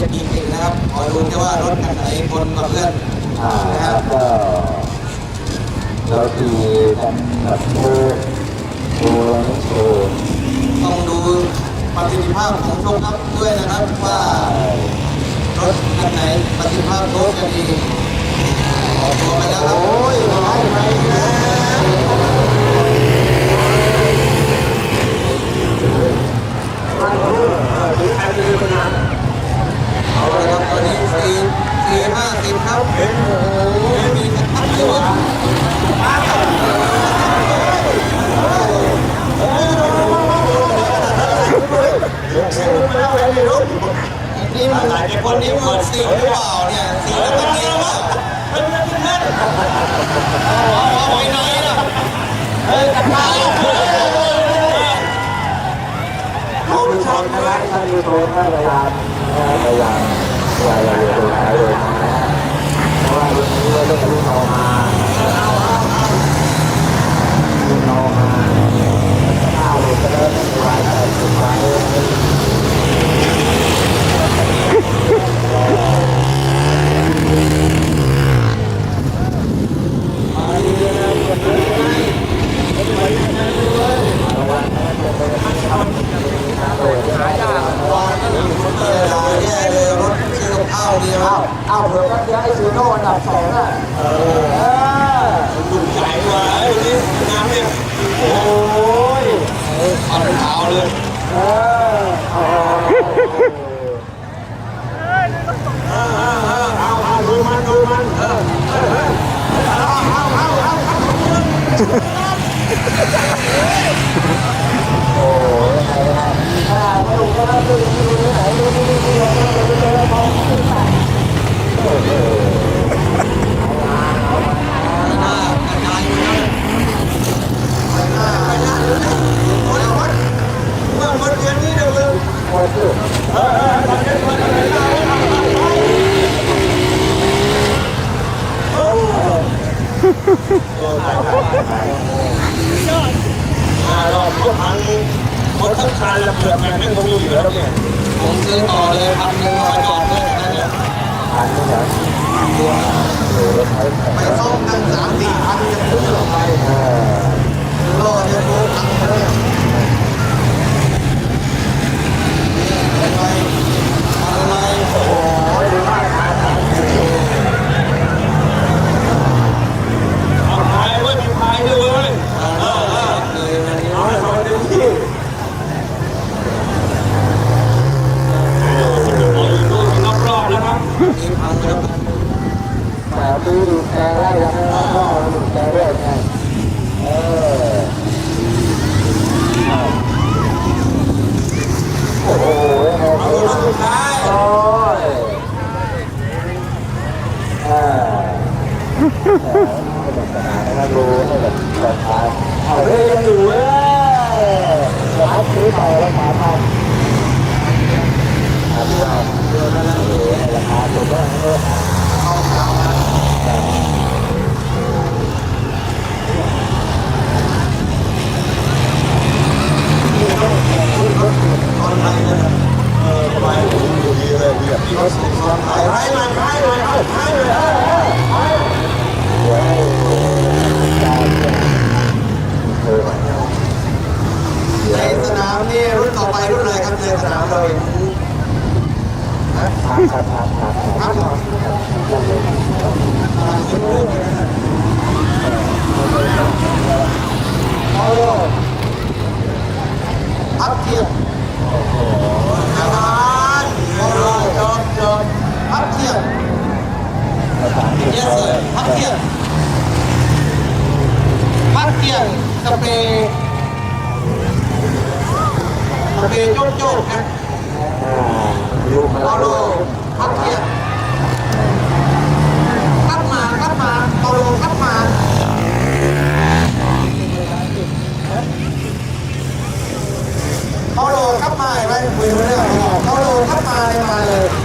จะมีนเองนะครับคอยดูแค่ว่ารถคันไหนคนกับเพื่อนอ่านะครับก็เราทีกันแบบโชว์โชว์นี่โชต้องดูประสิทธิภาพของโชครับด้วยนะครับว่ารถคันไหนประสิทธิภาพรถจะดีขอกตัวไปแล้วครับโอ้ยร้ายไปนะเอาละครับตอนนี้สี่สี่ห้าสิบครับโอ้โหมีกระทับเลยวะ นี่มันหลายคนนี้มันสีหรือเปล่าเนี่ยสีแล้วก็เนียนมากเฮ้ยมันเป็นเล่นเอาเอาไว้ไหนล่ะเฮ้ยกระเป๋าท่านผู้ชมนะครับท่านผู้ชมท่านพยายามนะพยายามพยายามอย่าโดนใช้เลยนะเพราะว่าวันนี้เราต้องรุ่นเอามารุ่นเอามาข้าวเลยก็ได้ไม่ไหวแต่สุดท้ายเออแเลย่เลยรถซื้อกับข้าวดีครัอ้าบวอ้าวเผื่อแป๊บเดียวไอ้ซูโน่อันดับสองอะเออดุใหญ่มาไอ้นี่น้ำเนี่ยโอ้ยเอาเท้าเลยเออเอาเอาเอาดูมันดูมันเออโอ้ยไหนนะอ่าไม่รู้ก็ได้ดูดูดูไหนดูดูดูดูดูดูดูมองขึ้นไปโอ้โห หน้ากระจายอยู่นะไปหน้ากระจายอยู่นะโอ้ยวัดเมื่อวันเดือนนี้เดี๋ยวเลย โอ้ย รอบ ก็พังหมดทั้งคันแล้วเปลือแม่งไม่คงอยู่แล้วเนี่ยผมซื้อต่อเลยพันหนึ่งร้อยต่อเลยนะเนี่ยพันหนี้นะโอ้รถไฟ ไปซ่อมตั้งสามสี่พันจะพุ่งออกไป เออ รอจะรู้พังเลยอะไรอะไรโอ้โห โอ้ยดูมากนะ เอาพายเว้ยมีพายด้วยเว้ยเออเออเลยวันนี้ เอาให้เขาเต็มที่ รอบๆแล้วครับมีพังแล้ว แต่ดูดูแกไล่ยังไม่ต้องดูแกด้วยไงเออโอ้โห เอารถสุดท้าย โอ้ยเออ ให้แบบสนานนะครับดูให้แบบแบบทายเอาเฮ้ยยังอยู่เว้ยเดี๋ยวเขาซื้อต่อแล้วสามพันสามพันเดือนละราคาถูกต้องเออตอนไทยนะเออไปอยู่ดีเลยแบบที่เขาส่งตอนไทยไปเลยไปเลยเอาไปเลยเออในสนามนี่รุ่นต่อไปรุ่นอะไรครับในสนามเราเห็นครับพับเทียบอาหารโอ้โหจอดจอดพับเทียบ yes sir พับเทียบพับเทียบสเปรย์ เกยโยกโยกนะเอาโลพัดเทียบพัดมาพัดมาเอาโลพัดมาเอาโลพัดมาไปคุยเรื่องเอาโลพัดมาเลยมาเลย